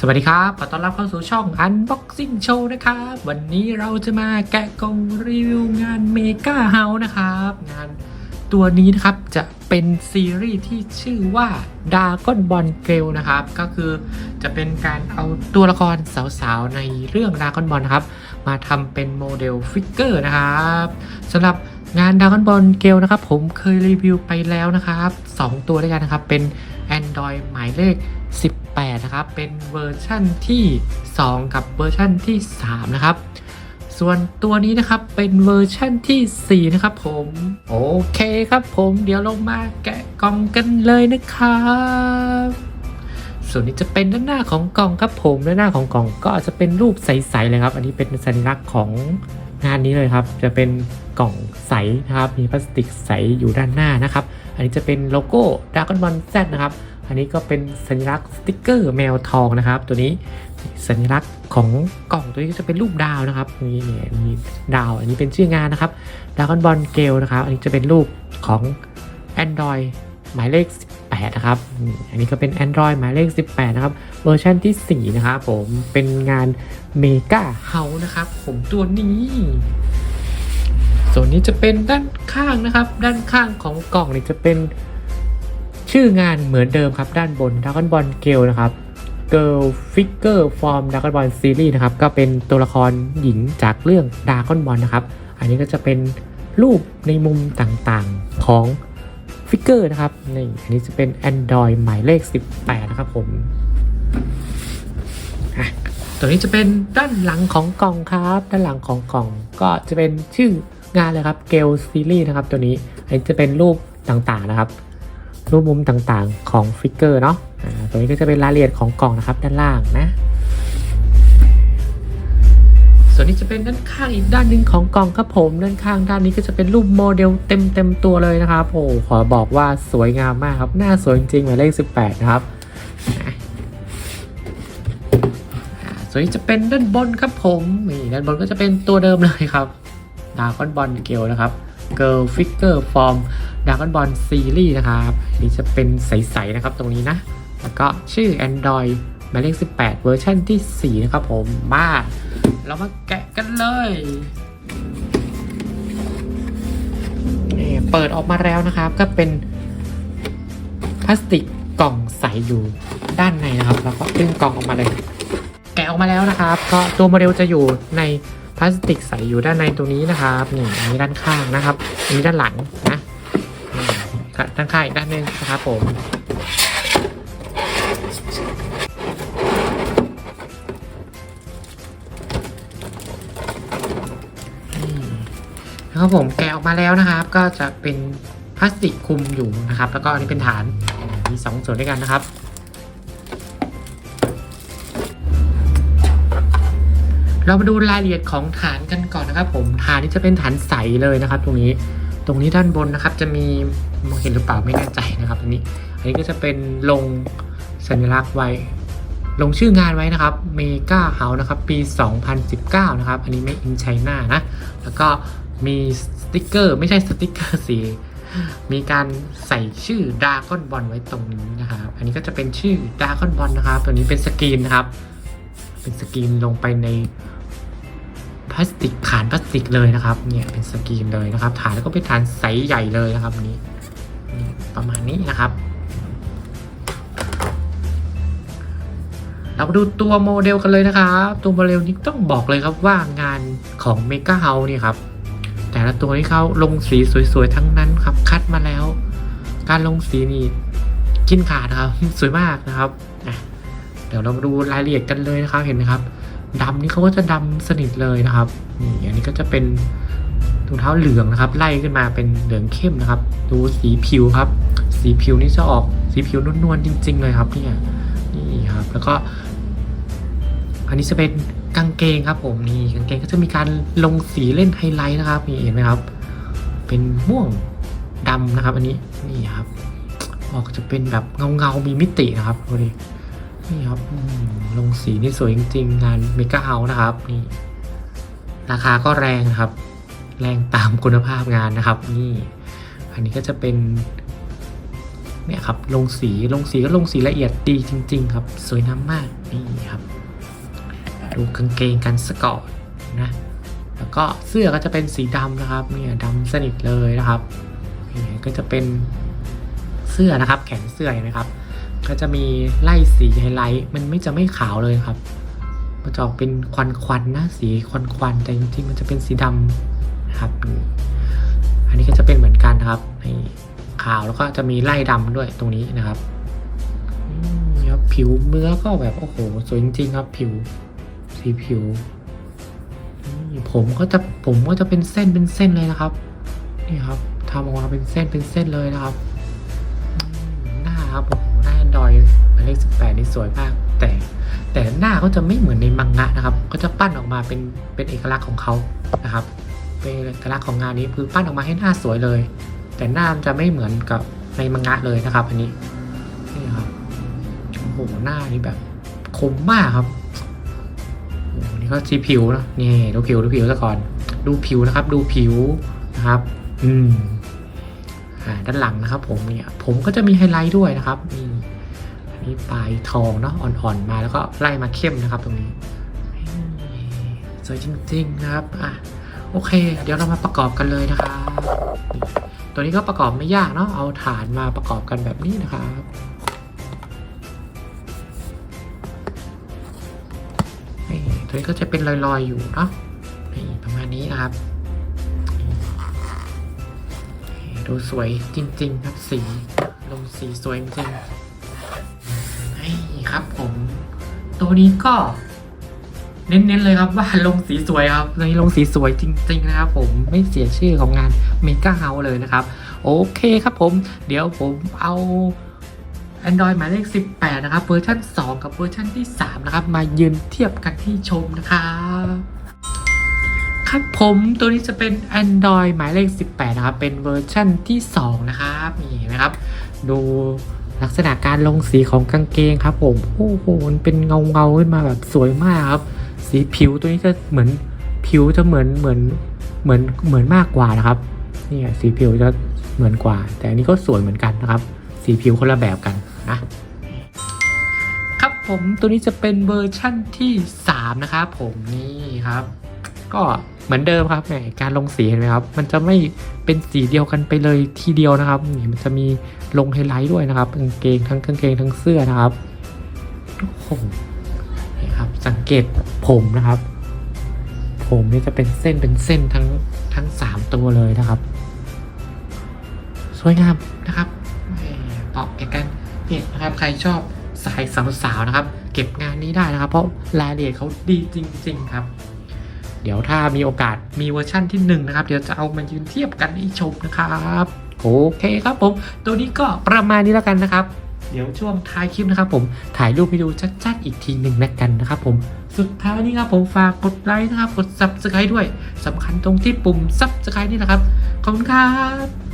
สวัสดีครับขอต้อนรับเข้าสู่ช่อง Unboxing Show นะครับ วันนี้เราจะมาแกะกล่องรีวิวงาน Mega House นะครับ งานตัวนี้นะครับจะเป็นซีรีส์ที่ชื่อว่า Dragon Ball g a l นะครับ ก็คือจะเป็นการเอาตัวละครสาวๆ ในเรื่อง Dragon Ball นะครับ มาทำเป็นโมเดลฟิกเกอร์นะครับสำหรับงาน Dragon Ball g a l นะครับ ผมเคยรีวิวไปแล้วนะครับ 2 ตัวด้วยกันนะครับ เป็น Android หมายเลข 18 นะครับ เป็นเวอร์ชั่นที่ 2 กับเวอร์ชั่นที่ 3 นะครับ ส่วนตัวนี้นะครับเป็นเวอร์ชั่นที่ 4 นะครับผม โอเคครับผมเดี๋ยวเรามาแกะกล่องกันเลยนะครับส่วนนี้จะเป็นด้านหน้าของกล่องครับผมด้านหน้าของกล่องก็จะเป็นรูปใสๆเลยครับ อันนี้เป็นสัญลักษณ์ของงานนี้เลยครับ จะเป็นกล่องใสนะครับ มีพลาสติกใสอยู่ด้านหน้านะครับ อันนี้จะเป็นโลโก้ Dragon Ball Z นะครับ อันนี้ก็เป็นสัญลักษณ์สติกเกอร์แมวทองนะครับ ตัวนี้สัญลักษณ์ของกล่องตัวนี้ก็จะเป็นรูปดาวนะครับนี่เนี่ยมีดาวอันนี้เป็นชื่องานนะครับ Dragon Ball g a l นะครับ อันนี้จะเป็นรูปของ Android หมายเลข 18 นะครับ อันนี้ก็เป็น Android หมายเลข 18 นะครับ เวอร์ชันที่ 4 นะครับผม เป็นงาน Mega House นะครับ ผมตัวนี้ ส่วนนี้จะเป็นด้านข้างนะครับ ด้านข้างของกล่องนี่จะเป็น ชื่องานเหมือนเดิมครับด้านบน Dragon Ball g a l นะครับ Girl Figure Form Dragon Ball Series นะครับ ก็เป็นตัวละครหญิงจากเรื่อง Dragon Ball นะครับ อันนี้ก็จะเป็นรูปในมุมต่างๆของฟิกเกอร์นะครับนี่อันนี้จะเป็น Android หมายเลข 18 นะครับผมตัวนี้จะเป็นด้านหลังของกล่องครับ ด้านหลังของกล่องก็จะเป็นชื่องานเลยครับ g a l Series นะครับตัวนี้ อันนี้จะเป็นรูปต่างๆนะครับ รูปมุมต่างๆของฟิกเกอร์เนาะอ่าตัวนี้ก็จะเป็นรายละเอียดของกล่องนะครับด้านล่างนะ ส่วนนี้จะเป็นด้านข้างอีกด้านหนึ่งของกล่องครับผมด้านข้างด้านนี้ก็จะเป็นรูปโมเดลเต็มเต็มๆตัวเลยนะครับโอ้ขอบอกว่าสวยงามมากครับหน้าสวยจริงๆหมายเลข 18 นะครับอ่าส่วนนี้จะเป็นด้านบนครับผมนี่ด้านบนก็จะเป็นตัวเดิมเลยครับดา g อนบอลเกลนะครับ Girl Figure Form Dragon Ball Series นะครั บอันนี่จะเป็นใสๆนะครับตรงนี้นะ แล้วก็ชื่อ Android หมายเลข 18 เวอร์ชันที่ 4 นะครับผมมาเรามาแกะกันเลยนี่เปิดออกมาแล้วนะครับ ก็เป็นพลาสติกกล่องใสอยู่ด้านในนะครับ แล้วก็ดึงกล่องออกมาเลย แกะออกมาแล้วนะครับ ก็ตัวโมเดลจะอยู่ในพลาสติกใสอยู่ด้านในตรงนี้นะครับนี่อันนี้ด้านข้างนะครับอันนี้ด้านหลัง มครับด้านข้างอีกด้านหนึ่งนะครับผมนะครับผมแกะออกมาแล้วนะครับ ก็จะเป็นพลาสติกคลุมอยู่นะครับ แล้วก็อันนี้เป็นฐานมีสองส่วนด้วยกันนะครับเรามาดูรายละเอียดของฐานกันก่อนนะครับ ผมฐานนี้จะเป็นฐานใสเลยนะครับ ตรงนี้ ตรงนี้ด้านบนนะครับจะมีมองเห็นหรือเปล่าไม่แน่ใจนะครับอันนี้ อันนี้ก็จะเป็นลงสัญลักษณ์ไว้ ลงชื่องานไว้นะครับ Mega House นะครับปี 2019 นะครับ อันนี้ไม่อินไชน่านะ แล้วก็มีสติกเกอร์ ไม่ใช่สติกเกอร์สีมีการใส่ชื่อ Dragon Ball ไว้ตรงนี้นะครับ อันนี้ก็จะเป็นชื่อ Dragon Ball นะครับ ตัวนี้เป็นสกรีนนะครับ เป็นสกรีนลงไปใน ลาสติกฐานพลาสติกเลยนะครับเนี่ยเป็นสกรีนเลยนะครับ ฐานแล้วก็เป็นฐานใสใหญ่เลยนะครับอันนี้ประมาณนี้นะครับ เรามาดูตัวโมเดลกันเลยนะครับตัวโมเดลนี้ต้องบอกเลยครับว่างานของ Mega House นี่ครับแต่ละตัวที่เขาลงสีสวยๆทั้งนั้นครับ คัดมาแล้ว การลงสีนี่กินขาดครับ สวยมากนะครับเดี๋ยวเรามาดูรายละเอียดกันเลยนะครับเห็นไหมครับ ดำนี่เขาก็จะดำสนิทเลยนะครับนี่อันนี้ก็จะเป็นถุงเท้าเหลืองนะครับ ไล่ขึ้นมาเป็นเหลืองเข้มนะครับ ดูสีผิวครับ สีผิวนี่จะออกสีผิวนวลๆจริง ๆ เลยครับเนี่ยนี่ครับ แล้วก็ อันนี้จะเป็นกางเกงครับ ผมนี่กางเกงก็จะมีการลงสีเล่นไฮไลท์นะครับนี่เห็นไหมครับ เป็นม่วงดำนะครับ อันนี้นี่ครับออกจะเป็นแบบเงาเงาๆมีมิตินะครับดูดิ นี่ครับลงสีนี่สวยจริง ๆ งานเมกาเฮาส์นะครับ นี่ ราคาก็แรงครับ แรงตามคุณภาพงานนะครับ นี่ อันนี้ก็จะเป็น เนี่ยครับ ลงสีลงสีก็ลงสีละเอียดดีจริง ๆ ครับ สวยงามมากนี่ครับ ดูกางเกงกันสกอร์นะ แล้วก็เสื้อก็จะเป็นสีดำนะครับ เนี่ยดำสนิทเลยนะครับนี่ก็จะเป็นเสื้อนะครับ แขนเสื้อเห็นไหมครับ ก็จะมีไล่สีไฮไลท์มันไม่จะไม่ขาวเลยครับ มันจะออกเป็นควันควันๆนะสีควันควันๆแต่จริงๆมันจะเป็นสีดำนะครับ อันนี้ก็จะเป็นเหมือนกันนะครับนี่ขาวแล้วก็จะมีไล่ดำด้วยตรงนี้นะครับนี่ครับผิวเนื้อก็แบบโอ้โหสวยจริงๆครับ ผิวสีผิวผมก็จะผมก็จะเป็นเส้นเป็นเส้นเลยนะครับ นี่ครับทำออกมาเป็นเส้นเป็นเส้นเลยนะครับหน้าครับโอ้โหห น้าแอนดอยหมายเลขสิบแปดนี่สวยมาก แต่แต่หน้าเขาจะไม่เหมือนในมังงะนะครับเขาจะปั้นออกมาเป็นเป็นเอกลักษณ์ของเขานะครับ เป็นเอกลักษณ์ของงานนี้คือปั้นออกมาให้หน้าสวยเลย แต่หน้ามันจะไม่เหมือนกับในมังงะเลยนะครับ อันนี้นี่ครับโอ้โหหน้านี่แบบคมมากครับโอ้โหนี่ก็สีผิวนะนี่ดูผิวดูผิวซะก่อน ดูผิวนะครับ ดูผิวนะครับ อืมอ่าด้านหลังนะครับ ผมเนี่ยผมก็จะมีไฮไลท์ด้วยนะครับนี่ อันนี้ปลายทองเนาะอ่อนๆมาแล้วก็ไล่มาเข้มนะครับตรงนี้สวยจริงๆนะครับอะโอเค เดี๋ยวเรามาประกอบกันเลยนะครับตัวนี้ก็ประกอบไม่ยากเนาะเอาฐานมาประกอบกันแบบนี้นะครับนี่ตัวนี้ก็จะเป็นลอยๆอยู่เนาะนี่ประมาณนี้นะครับดูสวยจริงๆครับสีลงสีสวยจริง ครับผม ตัวนี้ก็ เน้นๆเลยครับว่าลงสีสวยครับตัวนี้ลงสีสวยจริง ๆ นะครับ ผมไม่เสียชื่อของงานเมกาเฮาเลยนะครับ โอเคครับผม เดี๋ยวผมเอา Android หมายเลข 18 นะครับเวอร์ชัน2 กับเวอร์ชันที่ 3 นะครับ มายืนเทียบกันที่ชมนะครับครับผมตัวนี้จะเป็น Android หมายเลข 18 นะครับ เป็นเวอร์ชันที่ 2 นะครับ นี่นะครับ ดู ลักษณะการลงสีของกางเกงครับ ผมโอ้โหมันเป็นเงาเงาขึ้นมาแบบสวยมากครับ สีผิวตัวนี้จะเหมือนผิวจะเหมือนเหมือนเหมือนเหมือนมากกว่านะครับนี่สีผิวจะเหมือนกว่า แต่อันนี้ก็สวยเหมือนกันนะครับ สีผิวคนละแบบกันนะครับผมตัวนี้จะเป็นเวอร์ชั่นที่ 3 นะครับผมนี่ครับ ก็ เหมือนเดิมครับแหมการลงสีเห็นไหมครับ มันจะไม่เป็นสีเดียวกันไปเลยทีเดียวนะครับนี่มันจะมีลงไฮไลท์ด้วยนะครับกางเกงทั้งกางเกงทั้งเสื้อนะครับโอ้โหนี่ครับสังเกตผมนะครับ ผมนี่จะเป็นเส้นเป็นเส้นทั้งทั้งสามตัวเลยนะครับ สวยงามนะครับแหม่เหมาะแก่กันเนี่ยนะครับใครชอบสายสาวๆนะครับ เก็บงานนี้ได้นะครับ เพราะรายละเอียดเขาดีจริง ๆ ครับ เดี๋ยวถ้ามีโอกาสมีเวอร์ชั่นที่หนึ่งนะครับเดี๋ยวจะเอามายืนเทียบกันให้ชมนะครับโอเคครับผม ตัวนี้ก็ประมาณนี้แล้วกันนะครับ เดี๋ยวช่วงท้ายคลิปนะครับผมถ่ายรูปให้ดูชัดๆอีกทีหนึ่งแล้วกันนะครับผมสุดท้ายนี้ครับผมฝากกดไลค์นะครับกด subscribe ด้วยสำคัญตรงที่ปุ่ม subscribe นี่นะครับขอบคุณครับ